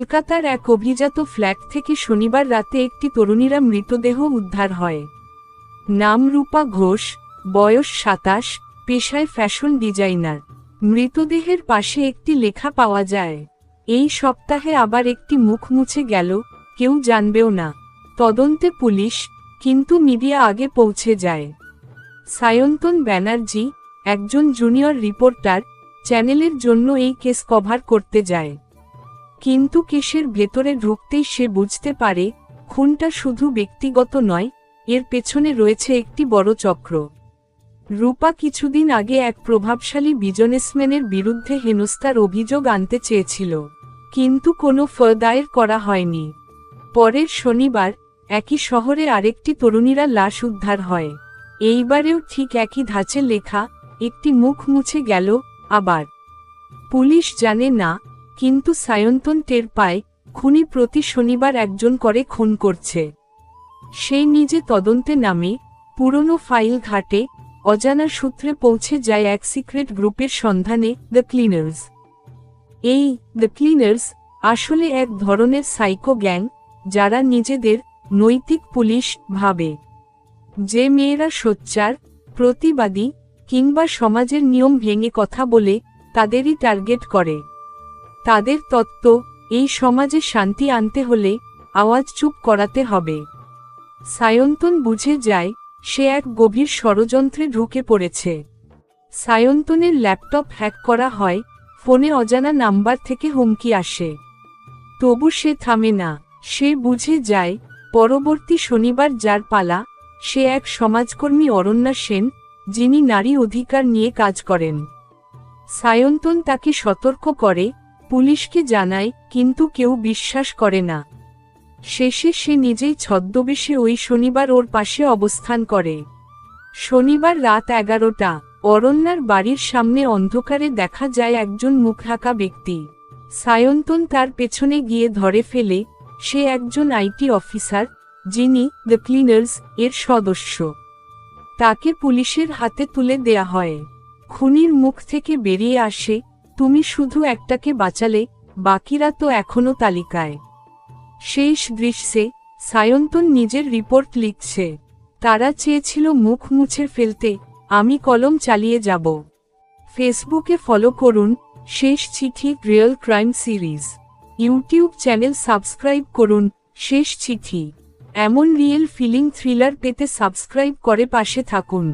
কলকাতার এক অভিজাত ফ্ল্যাট থেকে শনিবার রাতে একটি তরুণীরা মৃতদেহ উদ্ধার হয়। নাম রূপা ঘোষ, বয়স সাতাশ, পেশায় ফ্যাশন ডিজাইনার। মৃতদেহের পাশে একটি লেখা পাওয়া যায়। এই সপ্তাহে আবার একটি মুখ মুছে গেল, কেউ জানবেও না। তদন্তে পুলিশ, কিন্তু মিডিয়া আগে পৌঁছে যায়। সায়ন্তন ব্যানার্জি, একজন জুনিয়র রিপোর্টার, চ্যানেলের জন্য এই কেস কভার করতে যায়। কিন্তু কেসের ভেতরে ঢুকতেই সে বুঝতে পারে, খুনটা শুধু ব্যক্তিগত নয়, এর পেছনে রয়েছে একটি বড় চক্র। রূপা কিছুদিন আগে এক প্রভাবশালী বিজনেসম্যানের বিরুদ্ধে হেনস্থার অভিযোগ আনতে চেয়েছিল, কিন্তু কোনো ফদায়ের করা হয়নি। পরের শনিবার, একই শহরে আরেকটি তরুণীরা লাশ উদ্ধার হয়। এইবারেও ঠিক একই ধাঁচে লেখা, একটি মুখ মুছে গেল, আবার। পুলিশ জানে না কিন্তু সায়ন্তন টের পায়, খুনি প্রতি শনিবার একজন করে খুন করছে। সেই নিজে তদন্তে নামে, পুরনো ফাইল ঘাটে, অজানা সূত্রে পৌঁছে যায় এক সিক্রেট গ্রুপের সন্ধানে, দ্য ক্লিনার্স এই দ্য ক্লিনার্স আসলে এক ধরনের সাইকো গ্যাং, যারা নিজেদের নৈতিক পুলিশ ভাবে। যে মেয়েরা সোচ্চার, প্রতিবাদী, কিংবা সমাজের নিয়ম ভেঙে কথা বলে, তাদেরই টার্গেট করে। তাদের তত্ত্ব, এই সমাজে শান্তি আনতে হলে আওয়াজ চুপ করাতে হবে। সায়ন্তন বুঝে যায়, সে এক গভীর ষড়যন্ত্রে ঢুকে পড়েছে। সায়ন্তনের ল্যাপটপ হ্যাক করা হয়, ফোনে অজানা নাম্বার থেকে হুমকি আসে। তবু সে থামে না, সে বুঝে যায়, পরবর্তী শনিবার যার পালা, সে এক সমাজকর্মী অরণ্যা সেন, যিনি নারী অধিকার নিয়ে কাজ করেন। সায়ন্তন তাকে সতর্ক করে পুলিশকে জানায়, কিন্তু কেউ বিশ্বাস করে না। শেষে সে নিজেই ছদ্মবেশে ওই শনিবার ওর পাশে অবস্থান করে। শনিবার রাত এগারোটা, অরণ্যার বাড়ির সামনে অন্ধকারে দেখা যায় একজন মুখ মুখঢাকা ব্যক্তি। সায়ন্তন তার পেছনে গিয়ে ধরে ফেলে, সে একজন আইটি অফিসার, যিনি দ্য ক্লিনার্স এর সদস্য। তাকে পুলিশের হাতে তুলে দেয়া হয়। খুনির মুখ থেকে বেরিয়ে আসে তুমি শুধু একটাকে বাঁচালে, বাকিরা তো এখনও তালিকায়। শেষ দৃশ্যে, সায়ন্তন নিজের রিপোর্ট লিখছে। তারা চেয়েছিল মুখ মুছে ফেলতে, আমি কলম চালিয়ে যাব। ফেসবুকে ফলো করুন, শেষ চিঠি real crime series. YouTube channel subscribe করুন, শেষ চিঠি। এমন রিয়েল ফিলিং থ্রিলার পেতে সাবস্ক্রাইব করে পাশে থাকুন।